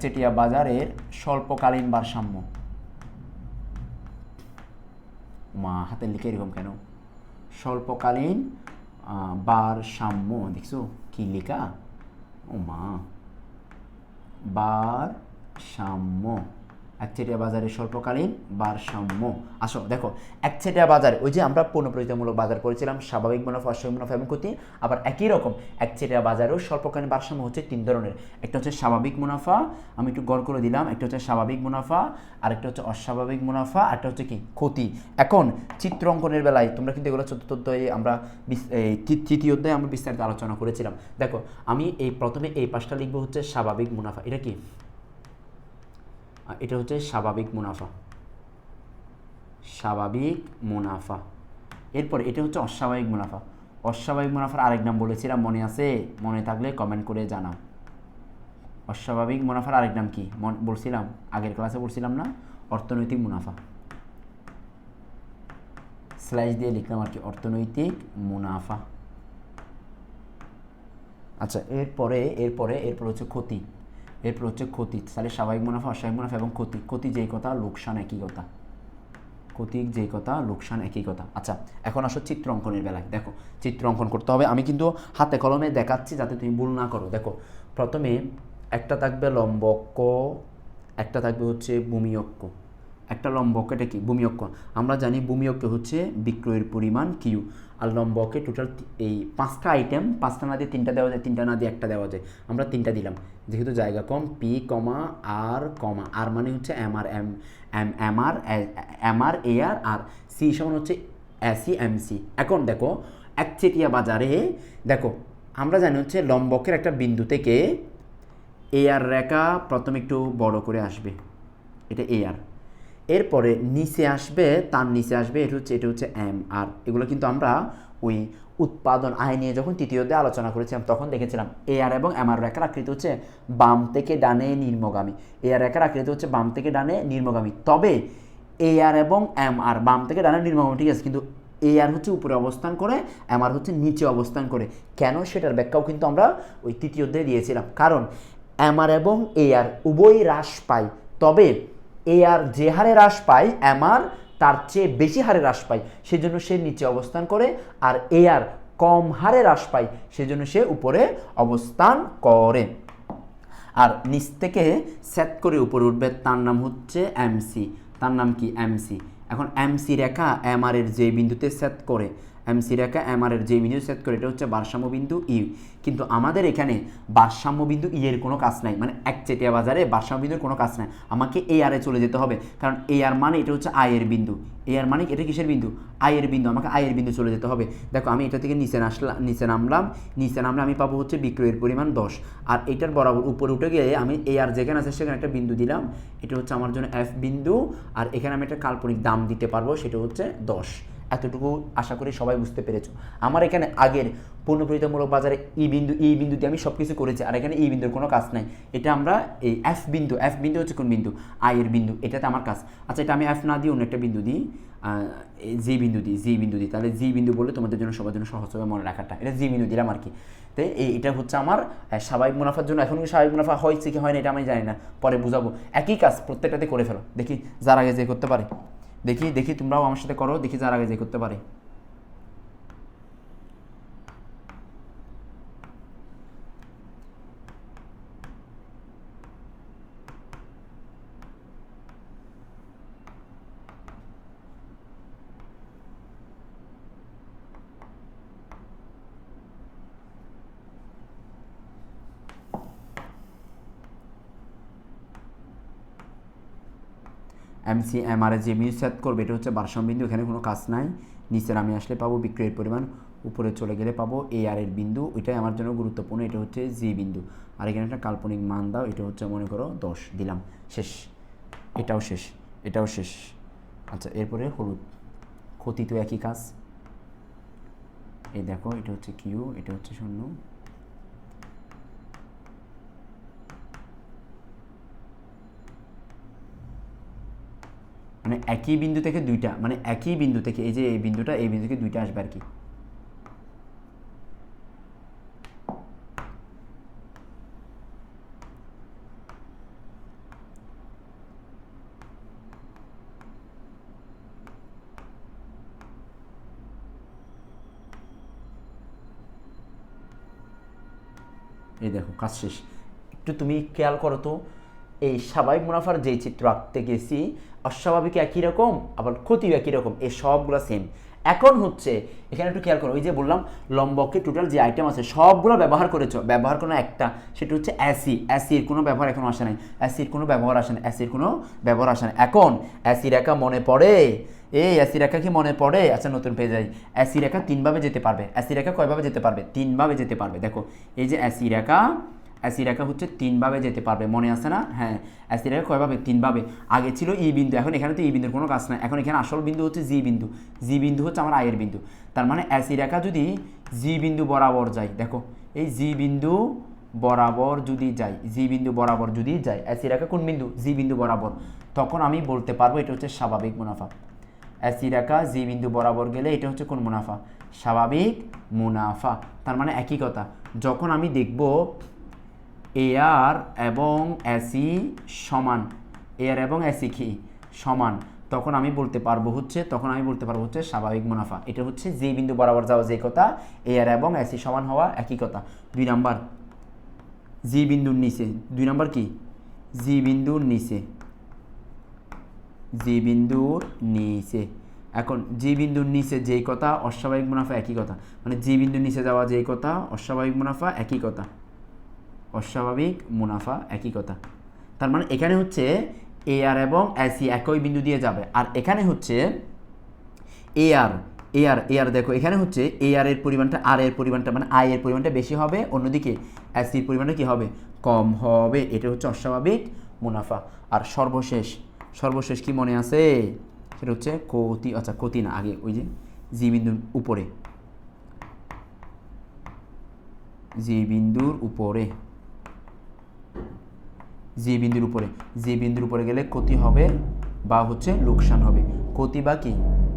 চেটিয়া বাজারের স্বল্পকালীন ভারসাম্য। মা হাতে লিখে এরকম কেন? স্বল্পকালীন বার ভারসাম্য, দেখছ? কি লেখা? ও মা। ভারসাম্য। একচেটিয়া বাজারের স্বল্পকালীন ভারসাম্য। আসো, দেখো, একচেটিয়া বাজার, ওই যে আমরা পুনঃপ্রতিমূলক বাজার করেছিলাম, স্বাভাবিক মুনাফা, অস্বাভাবিক মুনাফা এবং ক্ষতি, আবার একই রকম একচেটিয়া বাজারেও স্বল্পকালীন ভারসাম্য হচ্ছে তিন ধরনের। একটা হচ্ছে স্বাভাবিক মুনাফা, আমি একটু গড় করে দিলাম, একটা হচ্ছে স্বাভাবিক মুনাফা আর একটা হচ্ছে অস্বাভাবিক মুনাফা আর একটা হচ্ছে কি? ক্ষতি। এখন, চিত্র অঙ্কনের বেলায়, তোমরা কিন্তু এগুলো চতুর্থ অধ্যায়ে আমরা তৃতীয় অধ্যায়ে আমরা বিস্তারিত আলোচনা করেছিলাম। দেখো, আমি এই প্রথমে এই পাশটা লিখব হচ্ছে স্বাভাবিক মুনাফা। এটা কি? এটা হচ্ছে স্বাভাবিক মুনাফা। স্বাভাবিক মুনাফা। এরপর এটা হচ্ছে অস্বাভাবিক মুনাফা। অস্বাভাবিক মুনাফার আরেক নাম বলেছিলাম, মনে আছে? মনে থাকলে কমেন্ট করে জানাও। অস্বাভাবিক মুনাফার আরেক নাম কি? বলছিলাম, আগের ক্লাসে বলছিলাম না? অর্থনৈতিক মুনাফা। স্ল্যাশ দিয়ে লিখলাম আর কি, অর্থনৈতিক মুনাফা। আচ্ছা এরপরে এরপরে, এরপর হচ্ছে ক্ষতি। এরপর হচ্ছে ক্ষতি। তাহলে স্বাভাবিক মুনাফা, অস্বাভাবিক মুনাফা এবং ক্ষতি। ক্ষতি যেই কথা, লোকসান একই কথা। ক্ষতিক যেই কথা, লোকসান একই কথা। আচ্ছা এখন আসো চিত্র অঙ্কনের বেলায়। দেখো, চিত্র অঙ্কন করতে হবে। আমি কিন্তু হাতে কলমে দেখাচ্ছি যাতে তুমি ভুল না করো। দেখো, প্রথমে একটা থাকবে লম্বক্ষ একটা থাকবে হচ্ছে ভূমি অক্ষ। একটা লম্ব এটা কি? ভূমি অক্ষ আমরা জানি ভূমি অক্ষ হচ্ছে বিক্রয়ের পরিমাণ কিউ। আর লম্ব টোটাল এই পাঁচটা আইটেম পাঁচটা না দিয়ে তিনটা দেওয়া যায়, তিনটা না দিয়ে একটা দেওয়া যায়। আমরা তিনটা দিলাম। যেহেতু জায়গা কম পি কমা আর কমা। আর মানে হচ্ছে M R M M M R M R A R R C সমান হচ্ছে এসি এম সি এখন দেখো, একচেটিয়া বাজারে, দেখো, আমরা জানি হচ্ছে লম্বকের একটা বিন্দু থেকে এ আর রেখা প্রথমে একটু বড় করে আসবে। এটা এ আর এরপরে নিচে আসবে, তার নিচে আসবে, এটা হচ্ছে এটা হচ্ছে এম আর এগুলো কিন্তু আমরা ওই উৎপাদন আয় নিয়ে যখন তৃতীয় অধ্যায়ে আলোচনা করেছিলাম, তখন দেখেছিলাম এ আর এবং এম আর রেখার আকৃতি হচ্ছে বাম থেকে ডানে নির্মগামী। এ আর রেখার আকৃতি হচ্ছে বাম থেকে ডানে নির্মগামী। তবে এ আর এবং এম আর বাম থেকে ডানে নির্মগামী, ঠিক আছে? কিন্তু এ আর হচ্ছে উপরে অবস্থান করে এম আর হচ্ছে নিচে অবস্থান করে। কেন সেটার ব্যাখ্যাও কিন্তু আমরা ওই তৃতীয় দিয়েছিলাম। কারণ এম আর এবং এ আর উভয়ই হ্রাস পায়। তবে এ আর যে হারে হ্রাস পায় এম আর তার চেয়ে বেশি হারে হ্রাস পায়, সেজন্য সে নিচে অবস্থান করে, আর এ আর কম হারে হ্রাস পায়, সেজন্য সে উপরে অবস্থান করে। আর নিচ থেকে সেট করে উপরে উঠবে, তার নাম হচ্ছে এমসি তার নাম কি? এমসি এখন এমসি রেখা এম এর যে বিন্দুতে সেট করে এমসি রেখা এম এর যে বিন্দু সেট করে, এটা হচ্ছে ভারসাম্য বিন্দু ইউ কিন্তু আমাদের এখানে ভারসাম্য বিন্দু ই এর কোনো কাজ নাই। মানে একচেটিয়া বাজারে ভারসাম্য বিন্দুর কোনো কাজ নাই। আমাকে এ আরে চলে যেতে হবে। কারণ এ আর মানে এটা হচ্ছে আয়ের বিন্দু। এ আর মানে এটা কিসের বিন্দু? আয়ের বিন্দু। আমাকে আয়ের বিন্দু চলে যেতে হবে। দেখো, আমি এটা থেকে নিচে আসলাম নিচে নামলাম। নিচে নামলে আমি পাবো হচ্ছে বিক্রয়ের পরিমাণ দশ। আর এটার বরাবর উপরে উঠে গিয়ে আমি এ আর যেখানে আছে সেখানে একটা বিন্দু দিলাম। এটা হচ্ছে আমার জন্য এফ বিন্দু। আর এখানে আমি একটা কাল্পনিক দাম দিতে পারব, সেটা হচ্ছে দশ। এতটুকু আশা করি সবাই বুঝতে পেরেছ। আমার এখানে আগের পূর্ণপ্রতিমূলক বাজারে ই বিন্দু ই বিন্দু দিয়ে আমি সব কিছু করেছি, আর এখানে ই বিন্দুর কোনো কাজ নাই। এটা আমরা এই এফ বিন্দু এফ বিন্দু হচ্ছে কোন বিন্দু? আয়ের বিন্দু, এটাতে আমার কাজ। আচ্ছা এটা আমি এফ না দিয়ে অন্য একটা বিন্দু দিই জি বিন্দু দিই জি বিন্দু দিই। তাহলে জি বিন্দু বলে তোমাদের জন্য সবার জন্য সহজ হবে মনে রাখাটা। এটা জি বিন্দু দিলাম আর কি। তো এই, এটা হচ্ছে আমার স্বাভাবিক মুনাফার জন্য। এখন স্বাভাবিক মুনাফা হয়েছে কি হয় না, এটা আমি জানি না। পরে বুঝাবো। একই কাজ প্রত্যেকটাতে করে ফেলো। দেখি যার আগে যে করতে পারে। দেখি দেখি তোমরাও আমার সাথে করো দেখি যার আগে যে করতে পারে। এমসি এমআরএ যে বিন্দু সেট করবে, এটা হচ্ছে ভারসাম্য বিন্দু, এখানে কোনো কাজ নাই। নিচের আমি আসলে পাবো বিক্রয়ের পরিমাণ, উপরে চলে গেলে পাবো এ বিন্দু এটাই আমার জন্য গুরুত্বপূর্ণ, এটা হচ্ছে জি বিন্দু। আর এখানে একটা কাল্পনিক মান দাও, এটা হচ্ছে মনে করো দশ, দিলাম, শেষ, এটাও শেষ এটাও শেষ। আচ্ছা এরপরে হলুদ ক্ষতি তো একই কাজ। এই দেখো, এটা হচ্ছে কিউ এটা হচ্ছে শূন্য। মানে একই বিন্দু থেকে দুইটা মানে একই বিন্দু থেকে এই যে এই বিন্দুটা, এই বিন্দু থেকে দুইটা আসবে আর কি। এই দেখো, কাজ শেষ। একটু তুমি খেয়াল করো তো এই স্বাভাবিক মুনাফার যেই চিত্র আঁকতে গেছি, অস্বাভাবিক একই রকম, আবার ক্ষতিও একই রকম এই সবগুলো সেম এখন হচ্ছে, এখানে একটু খেয়াল করো, ওই যে বললাম, লম্বকে টোটাল যে আইটেম আছে, সবগুলো ব্যবহার করেছ, ব্যবহার কোনো একটা, সেটা হচ্ছে অ্যাসি অ্যাসির কোনো ব্যবহার এখন আসে নাই। অ্যাসির কোনো ব্যবহার আসে না অ্যাসির কোনো ব্যবহার আসে না এখন অ্যাসি রেখা মনে পড়ে? এই অ্যাসি রেখা কি মনে পড়ে? আচ্ছা নতুন পেয়ে যাই অ্যাসি রেখা তিনভাবে যেতে পারবে। অ্যাসি রেখা কয়ভাবে যেতে পারবে? তিনভাবে যেতে পারবে। দেখো, এই যে অ্যাসি রেখা অ্যাসি রেখা হচ্ছে তিনভাবে যেতে পারবে, মনে আছে না? হ্যাঁ অ্যাসি রেখা কয়ভাবে? তিনভাবে। আগে ছিল ই বিন্দু, এখন এখানে তো ই বিন্দুর কোনো কাজ নাই। এখন এখানে আসল বিন্দু হচ্ছে জি বিন্দু। জি বিন্দু হচ্ছে আমার আয়ের বিন্দু। তার মানে অ্যাসি রেখা যদি জি বিন্দু বরাবর যায়, দেখো, এই জি বিন্দু বরাবর যদি যাই জি বিন্দু বরাবর যদি যাই অ্যাসি রেখা কোন বিন্দু? জি বিন্দু বরাবর। তখন আমি বলতে পারব এটা হচ্ছে স্বাভাবিক মুনাফা। অ্যাসি রেখা জি বিন্দু বরাবর গেলে এটা হচ্ছে কোন মুনাফা? স্বাভাবিক মুনাফা। তার মানে একই কথা। যখন আমি দেখব এয়ার এবং অ্যাসি সমান। এয়ার এবং অ্যাসি কি? সমান। তখন আমি বলতে পারব হচ্ছে, তখন আমি বলতে পারব হচ্ছে স্বাভাবিক মুনাফা। এটা হচ্ছে যে বিন্দু বরাবর যাওয়া যে কথা এয়ার এবং অ্যাসি সমান হওয়া একই কথা। দুই নাম্বার, জি বিন্দুর নিচে। দুই নাম্বার কি? জি বিন্দুর নিচে। জি বিন্দুর নিচে। এখন, জি বিন্দুর নিচে যেই কথা, অস্বাভাবিক মুনাফা একই কথা। মানে জি বিন্দুর নিচে যাওয়া যেই কথা, অস্বাভাবিক মুনাফা একই কথা। অস্বাভাবিক মুনাফা একই কথা। তার মানে এখানে হচ্ছে এ আর এবং এসি একই বিন্দু দিয়ে যাবে। আর এখানে হচ্ছে এ আর এ আর এ আর দেখো, এখানে হচ্ছে এ আর এর পরিমাণটা আর এর পরিমাণটা মানে আই এর পরিমাণটা বেশি হবে, অন্যদিকে অ্যাসির পরিমাণটা কি হবে? কম হবে। এটা হচ্ছে অস্বাভাবিক মুনাফা। আর সর্বশেষ সর্বশেষ কি মনে আছে? সেটা হচ্ছে কতি আচ্ছা কতি না, আগে ওই যে জি বিন্দুর উপরে। জি বিন্দুর উপরে। জি বিন্দুর উপরে। জি বিন্দুর উপরে গেলে ক্ষতি হবে বা হচ্ছে লোকসান হবে। ক্ষতি বা কি?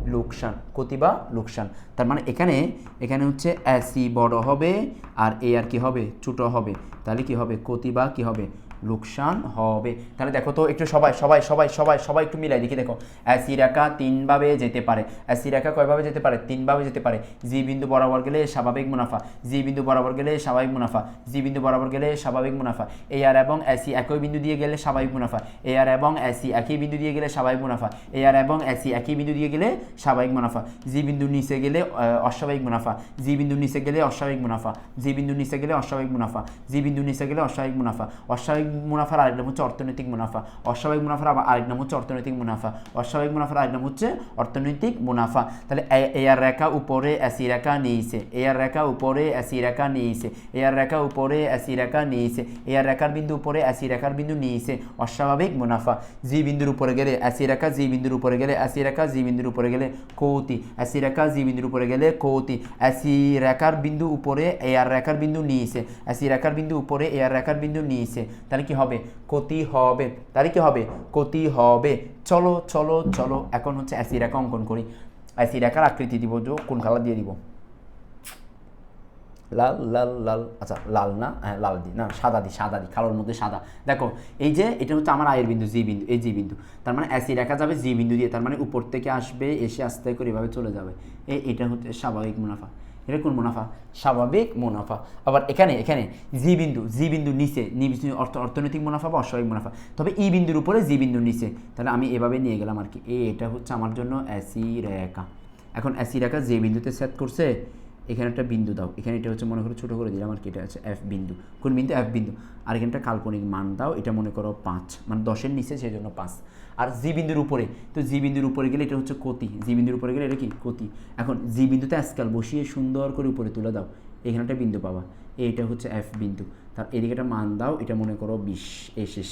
লোকসান। ক্ষতি বা লোকসান। তার মানে এখানে এখানে হচ্ছে অ্যাসি বড় হবে আর এ আর কি হবে? ছোটো হবে। তাহলে কি হবে? ক্ষতি বা কী হবে? লোকসান হবে। তাহলে দেখো তো একটু সবাই সবাই সবাই সবাই সবাই একটু মিলাই দেখি দেখো। অ্যাসি রেখা তিনভাবে যেতে পারে। অ্যাসি রেখা কয়ভাবে যেতে পারে? তিনভাবে যেতে পারে। জি বিন্দু বরাবর গেলে স্বাভাবিক মুনাফা। জি বিন্দু বরাবর গেলে স্বাভাবিক মুনাফা। জি বিন্দু বরাবর গেলে স্বাভাবিক মুনাফা। এ আর এবং অ্যাসি একই বিন্দু দিয়ে গেলে স্বাভাবিক মুনাফা। এ আর এবং অ্যাসি একই বিন্দু দিয়ে গেলে স্বাভাবিক মুনাফা। এ আর এবং অ্যাসি একই বিন্দু দিয়ে গেলে স্বাভাবিক মুনাফা। জি বিন্দু নিচে গেলে অস্বাভাবিক মুনাফা। জি বিন্দু নিচে গেলে অস্বাভাবিক মুনাফা। জি বিন্দু নিচে গেলে অস্বাভাবিক মুনাফা। জি বিন্দু নিচে গেলে অস্বাভাবিক মুনাফা। অস্বাভাবিক মুনাফার আরেক নাম হচ্ছে অর্থনৈতিক মুনাফা। অস্বাভাবিক মুনাফার আবার আরেক নাম হচ্ছে অর্থনৈতিক মুনাফা। অস্বাভাবিক মুনাফার আরেক নাম হচ্ছে অর্থনৈতিক মুনাফা। তাহলে এয়ার রেখা উপরে অ্যাসি রেখা নিয়েছে এয়ার রেখা উপরে অ্যাসি রেখা নিয়েছে এয়ার রেখা উপরে অ্যাসি রেখা নিয়েছে এয়ার রেখার বিন্দু উপরে অ্যাসি রেখার বিন্দু নিয়েছে অস্বাভাবিক মুনাফা। জি বিন্দুর উপরে গেলে অ্যাসি রেখা, জি বিন্দুর উপরে গেলে অ্যাসি রেখা, জি বিন্দুর উপরে গেলে কৌতি। অ্যাসি রেখা, জি বিন্দুর উপরে গেলে কৌতি। অ্যাসি রেখার বিন্দু উপরে এয়ার রেখার বিন্দু নিয়েছে অ্যাসি রেখার বিন্দু উপরে এয়ার রেখার বিন্দু নিয়েছে তাহলে কি হবে? ক্ষতি হবে। তাহলে কি হবে? ক্ষতি হবে। চলো চলো চলো। এখন হচ্ছে অ্যাসি রেখা অঙ্কন করি। অ্যাসি রেখার আকৃতি দিব কোন কালার দিয়ে দিব? লাল লাল লাল। আচ্ছা লাল না? হ্যাঁ লাল দি না, সাদা দি সাদা দি কালোর মধ্যে সাদা। দেখো, এই যে এটা হচ্ছে আমার আয়ের বিন্দু, জি বিন্দু, এই জি বিন্দু। তার মানে অ্যাসি রেখা যাবে জি বিন্দু দিয়ে। তার মানে উপর থেকে আসবে, এসে আস্তে করে এভাবে চলে যাবে। এই এটা হচ্ছে স্বাভাবিক মুনাফা। এটা কোন মুনাফা? স্বাভাবিক মুনাফা। আবার এখানে এখানে জি বিন্দু জি বিন্দু নিচে অর্থ, অর্থনৈতিক মুনাফা বা অস্বাভাবিক মুনাফা। তবে ই বিন্দুর উপরে জি বিন্দুর নিচে। তাহলে আমি এভাবে নিয়ে গেলাম আর কি। এ, এটা হচ্ছে আমার জন্য অ্যাসি রেখা। এখন অ্যাসি রেখা যে বিন্দুতে সেট করছে, এখানে একটা বিন্দু দাও। এখানে এটা হচ্ছে মনে করো ছোটো করে দিলাম আর কি, এটা হচ্ছে এফ বিন্দু। কোন বিন্দু? এফ বিন্দু। আর এখানে একটা কাল্পনিক মান দাও, এটা মনে করো পাঁচ। মানে দশের নিচে সেই জন্য পাঁচ। আর জি বিন্দুর উপরে। তো জি বিন্দুর উপরে গেলে এটা হচ্ছে কতি। জি বিন্দুর উপরে গেলে এটা কি? কতি। এখন জি বিন্দুতে আজকাল বসিয়ে সুন্দর করে উপরে তুলে দাও। এখানে একটা বিন্দু পাবা। এইটা হচ্ছে এফ বিন্দু। তার এদিকে একটা মান দাও। এটা মনে করো বিশ এই শেষ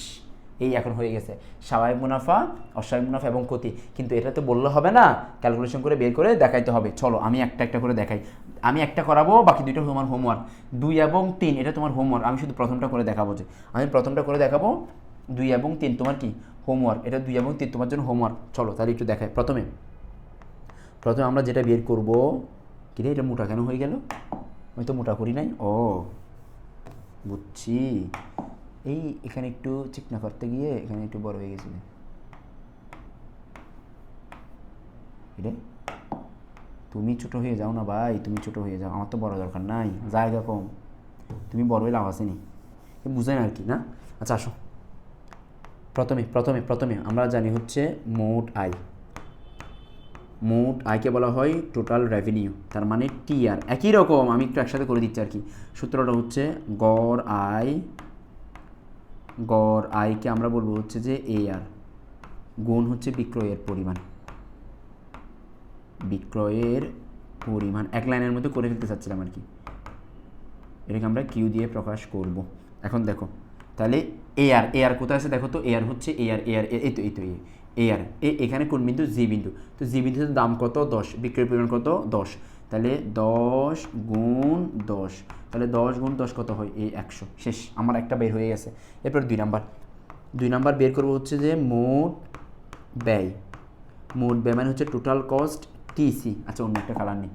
এই এখন হয়ে গেছে। স্বাভাবিক মুনাফা, অস্বাভাবিক মুনাফা এবং ক্ষতি কিন্তু এটা তো বললে হবে না। ক্যালকুলেশন করে বের করে দেখাইতে হবে। চলো, আমি একটা একটা করে দেখাই। আমি একটা করাবো, বাকি দুইটা তোমার হোমওয়ার্ক দুই এবং তিন, এটা তোমার হোমওয়ার্ক আমি শুধু প্রথমটা করে দেখাবো যে। আমি প্রথমটা করে দেখাবো দুই এবং তিন, তোমার কি? হোমওয়ার্ক এটা দুই এবং তিন, তোমার জন্য হোমওয়ার্ক চলো, তাহলে একটু দেখাই। প্রথমে প্রথমে আমরা যেটা বের করব, কিরে, এটা মোটা কেন হয়ে গেল? আমি তো মোটা করি নাই। ও, বুঝছি। এই, এখানে একটু চিকনা করতে গিয়ে এখানে একটু বড় হয়ে গেছিল। তুমি ছোট হয়ে যাও না ভাই, তুমি ছোট হয়ে যাও। আমার তো বড় দরকার নাই। জায়গা কম। তুমি বড় হয়ে লাভ আসেনি বুঝেন আর কি, না? আচ্ছা আসো। প্রথমে প্রথমে প্রথমে আমরা জানি হচ্ছে মোট আয়। মোট আয়কে বলা হয় টোটাল রেভিনিউ তার মানে টিআর একই রকম, আমি একটু একসাথে করে দিচ্ছি আর কি সূত্রটা হচ্ছে গড় আয়, গড় আয়কে আমরা বলব হচ্ছে যে এআর গুণ হচ্ছে বিক্রয়ের পরিমাণ। বিক্রয়ের পরিমাণ, এক লাইনের মধ্যে করে ফেলতে চাচ্ছিলাম আর কি এটাকে আমরা কিউ দিয়ে প্রকাশ করব। এখন দেখো তাহলে এআর এআর কোথায় আছে? দেখো তো এআর হচ্ছে এআর এআর এই তো এই তো এআর এ এখানে কোন বিন্দু? জি বিন্দু। তো জি বিন্দুর দাম কত? দশ। বিক্রয় পরিমাণ কত? দশ। তাহলে দশ গুণ দশ। তাহলে দশ গুণ দশ কত হয়? এই একশো। শেষ। আমার একটা বের হয়ে গেছে। এরপর দুই নাম্বার। দুই নাম্বার বের করব হচ্ছে যে মোট ব্যয়। মোট ব্যয় মানে হচ্ছে টোটাল কস্ট টিসি আচ্ছা অন্য একটা কালার নেই।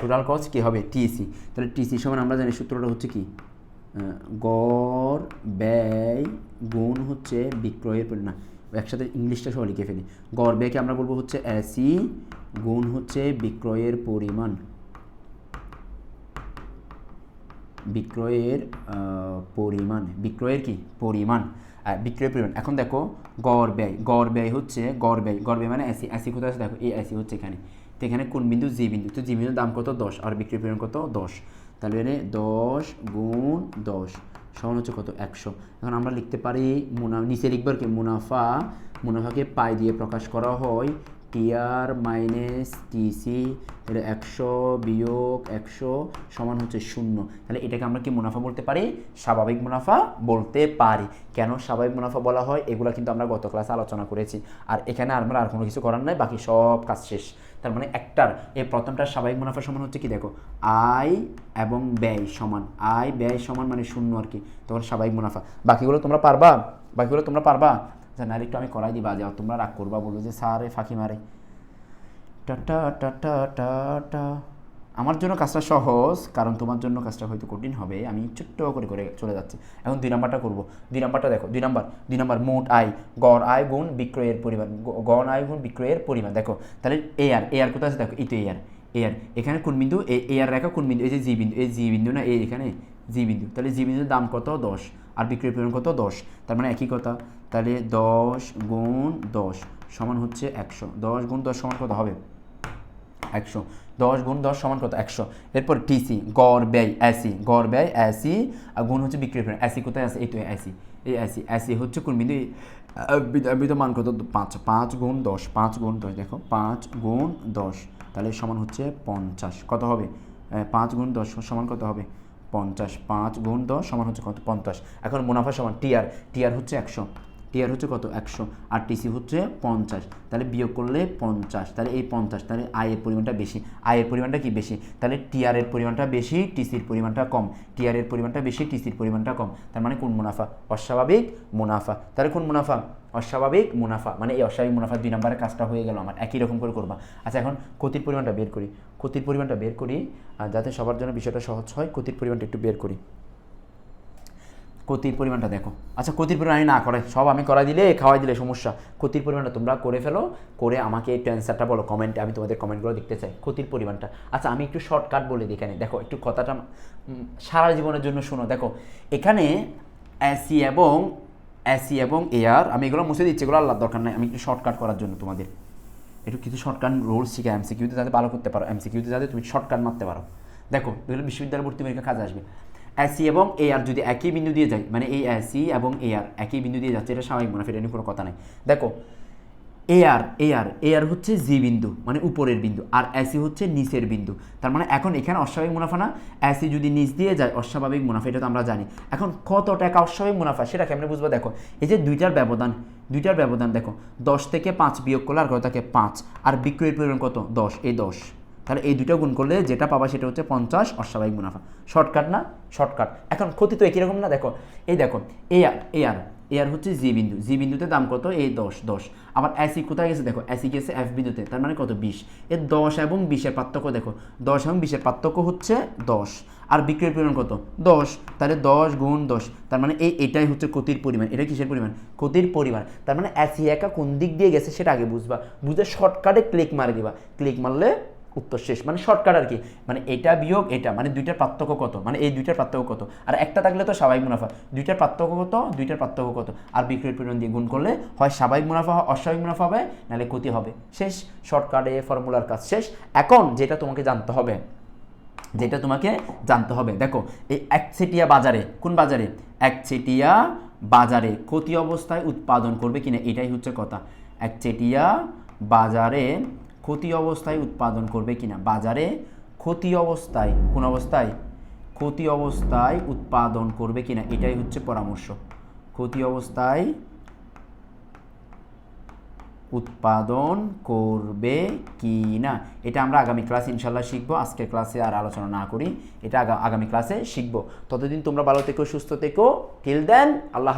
টোটাল কস্ট কী হবে? টিসি তাহলে টিসি সমান আমরা জানি সূত্রটা হচ্ছে কি? গড়, ব্যয়, গুণ হচ্ছে বিক্রয়ের পরিমাণ একসাথে ইংলিশটা সহ লিখে ফেলি। গড়, ব্যয়কে আমরা বলব হচ্ছে এসি গুণ হচ্ছে বিক্রয়ের পরিমাণ। বিক্রয়ের পরিমাণ। বিক্রয়ের কি? পরিমাণ। বিক্রয়ের পরিমাণ। এখন দেখো, গড়, ব্যয়। গড়, ব্যয় হচ্ছে, গড়, ব্যয়। গড়, ব্যয় মানে এসি এসি কোথায় আছে? দেখো, এই এসি হচ্ছে এখানে। তো এখানে কোন বিন্দু? জি বিন্দু। তো জি বিন্দুর দাম কত? দশ। আর বিক্রয় পরিমাণ কত? দশ। তাহলে এনে দশ গুণ দশ, সমান হচ্ছে কত? একশো। এখন আমরা লিখতে পারি মুনা নিচে লিখবার কি, মুনাফা মুনাফাকে পাই দিয়ে প্রকাশ করা হয় টিআর মাইনাস টিসি তাহলে একশো বিয়োগ একশো সমান হচ্ছে শূন্য। তাহলে এটাকে আমরা কি মুনাফা বলতে পারি? স্বাভাবিক মুনাফা বলতে পারি। কেন স্বাভাবিক মুনাফা বলা হয়? এগুলো কিন্তু আমরা গত ক্লাসে আলোচনা করেছি। আর এখানে আমরা আর কোনো কিছু করার নাই, বাকি সব কাজ শেষ। তার মানে একটার, এই প্রথমটার স্বাভাবিক মুনাফা সমান হচ্ছে কি দেখো? আয় এবং ব্যয় সমান। আয়, ব্যয় সমান মানে শূন্য আর কি। তখন স্বাভাবিক মুনাফা। বাকিগুলো তোমরা পারবা? বাকিগুলো তোমরা পারবা? আচ্ছা নাহলে একটু আমি করাই দিবা, যাও, তোমরা রাগ করবা বলো যে, স্যারে ফাঁকি মারে। টা টা টা টা টা টা। আমার জন্য কাজটা সহজ, কারণ তোমার জন্য কাজটা হয়তো কঠিন হবে, আমি ছোট্ট করে করে চলে যাচ্ছি। এখন দুই নাম্বারটা করব। দুই নাম্বারটা দেখো, দুই নাম্বার দুই নাম্বার, মোট আয়, গড় আয় গুণ বিক্রয়ের পরিমাণ গড় আয় গুণ বিক্রয়ের পরিমাণ। দেখো, তাহলে এয়ার এয়ার কোথায় আছে? দেখো, এই তো এয়ার এয়ার এখানে কোন বিন্দু? এ এয়ার রেখা কোন বিন্দু? এই যে জি বিন্দু, এই জি বিন্দু না, এ এখানে, জি বিন্দু। তাহলে জি বিন্দুর দাম কত? দশ। আর বিক্রয়ের পরিমাণ কত? দশ। তার মানে একই কথা। তাহলে দশ গুণ দশ সমান হচ্ছে একশো। দশ গুণ দশ সমান কত হবে? একশো। দশ গুণ দশ সমান কত? একশো। এরপর টিসি, গড় ব্যয় অ্যাসি গড় ব্যয় অ্যাসি আর গুণ হচ্ছে বিক্রি পরিমাণ। অ্যাসি কোথায় আছে? এই তো অ্যাসি এই অ্যাসি অ্যাসি হচ্ছে কোন বিন্দু? বিদ মান কত? পাঁচ। পাঁচ গুণ দশ। পাঁচ গুণ দশ, দেখো। পাঁচ গুণ দশ। তাহলে সমান হচ্ছে পঞ্চাশ। কত হবে? পাঁচ গুণ দশ সমান কত হবে? পঞ্চাশ। পাঁচ গুণ দশ সমান হচ্ছে কত? পঞ্চাশ। এখন মুনাফা সমান টিআর টিআর হচ্ছে একশো। টিআর হচ্ছে কত? একশো। আর টিসি হচ্ছে পঞ্চাশ। তাহলে বিয়োগ করলে পঞ্চাশ। তাহলে এই পঞ্চাশ, তাহলে আয়ের পরিমাণটা বেশি। আয়ের পরিমাণটা কি বেশি? তাহলে টিআরের পরিমাণটা বেশি, টিসির পরিমাণটা কম। টিআরের পরিমাণটা বেশি, টিসির পরিমাণটা কম। তার মানে কোন মুনাফা? অস্বাভাবিক মুনাফা। তাহলে কোন মুনাফা? অস্বাভাবিক মুনাফা। মানে এই অস্বাভাবিক মুনাফা দুই নম্বরের কাজটা হয়ে গেল আমার। একই রকম করে করবা। আচ্ছা এখন ক্ষতির পরিমাণটা বের করি। ক্ষতির পরিমাণটা বের করি যাতে সবার জন্য বিষয়টা সহজ হয়, ক্ষতির পরিমাণটা একটু বের করি। ক্ষতির পরিমাণটা দেখো। আচ্ছা ক্ষতির পরিমাণ আমি না করে, সব আমি করাই দিলে, খাওয়াই দিলে, সমস্যা। ক্ষতির পরিমাণটা তোমরা করে ফেলো, করে আমাকে একটু অ্যান্সারটা বলো কমেন্টে আমি তোমাদের কমেন্টগুলো দেখতে চাই, ক্ষতির পরিমাণটা। আচ্ছা আমি একটু শর্টকাট বলে দিই এখানে। দেখো, একটু কথাটা সারা জীবনের জন্য শোনো। দেখো, এখানে অ্যাসি এবং অ্যাসি এবং এয়ার আমি এগুলো মুছে দিচ্ছি, এগুলো আল্লাহ দরকার নাই, আমি একটু শর্টকাট করার জন্য তোমাদের। একটু কিছু শর্টকাট রোলস শিখে এমসিকিউতে যাতে ভালো করতে পারো এমসিকিউতে যাতে তুমি শর্টকাট মারতে পারো। দেখো, এগুলো বিশ্ববিদ্যালয় ভর্তি পরীক্ষা কাজে আসবে। এসি এবং এআর যদি একই বিন্দু দিয়ে যায় মানে এই এসি এবং এআর একই বিন্দু দিয়ে যাচ্ছে, এটা স্বাভাবিক মুনাফা এটা নিয়ে কোনো কথা নাই। দেখো এআর এআর এআর হচ্ছে জি বিন্দু মানে উপরের বিন্দু, আর এসি হচ্ছে নিচের বিন্দু। তার মানে এখন এখানে অস্বাভাবিক মুনাফা না? এসি যদি নিচ দিয়ে যায়, অস্বাভাবিক মুনাফা, এটা তো আমরা জানি। এখন কত টাকা অস্বাভাবিক মুনাফা, সেটা কেমনে বুঝব? দেখো, এই যে দুইটার ব্যবধান দুইটার ব্যবধান দেখো, দশ থেকে পাঁচ বিয়োগ করলে আর কত থাকে? পাঁচ। আর বিক্রয়ের পরিমাণ কত? দশ, এই দশ। তাহলে এই দুটো গুণ করলে যেটা পাবা সেটা হচ্ছে পঞ্চাশ অস্বাভাবিক মুনাফা। শর্টকাট না? শর্টকাট। এখন ক্ষতি তো একই রকম না? দেখো, এই দেখো এ আর এ আর এ আর হচ্ছে জি বিন্দু। জি বিন্দুতে দাম কত? এই দশ দশ। আবার অ্যাসি কোথায় গেছে? দেখো অ্যাসি গেছে এফ বিন্দুতে। তার মানে কত? বিশ। এর দশ এবং বিশের পার্থক্য দেখো। দশ এবং বিশের পার্থক্য হচ্ছে দশ। আর বিক্রয়ের পরিমাণ কত? দশ। তাহলে দশ গুণ দশ। তার মানে এই, এটাই হচ্ছে ক্ষতির পরিমাণ। এটা কিসের পরিমাণ? ক্ষতির পরিমাণ। তার মানে অ্যাসি একা কোন দিক দিয়ে গেছে সেটা আগে বুঝবা। বুঝে শর্টকাটে ক্লিক মারে দিবা। ক্লিক মারলে উত্তর শেষ। মানে শর্টকাট আর কি। মানে এটা বিয়োগ এটা মানে দুইটার পার্থক্য কত? মানে এই দুইটার পার্থক্য কত? আর একটা থাকলে তো স্বাভাবিক মুনাফা। দুইটার পার্থক্য কত? দুইটার পার্থক্য কত? আর বিক্রয় পরিমাণ দিয়ে গুণ করলে হয় স্বাভাবিক মুনাফা হয়, অস্বাভাবিক মুনাফা হবে, নাহলে ক্ষতি হবে। শেষ। শর্টকাটে ফর্মুলার কাজ শেষ। এখন যেটা তোমাকে জানতে হবে, যেটা তোমাকে জানতে হবে, দেখো, এই একচেটিয়া বাজারে, কোন বাজারে? একচেটিয়া বাজারে ক্ষতি অবস্থায় উৎপাদন করবে কিনা? এটাই হচ্ছে কথা। একচেটিয়া বাজারে ক্ষতি অবস্থায় উৎপাদন করবে কিনা? বাজারে ক্ষতি অবস্থায়, কোন অবস্থায়? ক্ষতি অবস্থায় উৎপাদন করবে কিনা? এটাই হচ্ছে পরামর্শ। ক্ষতি অবস্থায় উৎপাদন করবে কি না এটা আমরা আগামী ক্লাস ইনশাল্লাহ শিখব। আজকের ক্লাসে আর আলোচনা না করি। এটা আগামী ক্লাসে শিখব। ততদিন তোমরা ভালো থেকো, সুস্থ থেকো। Till then Allah.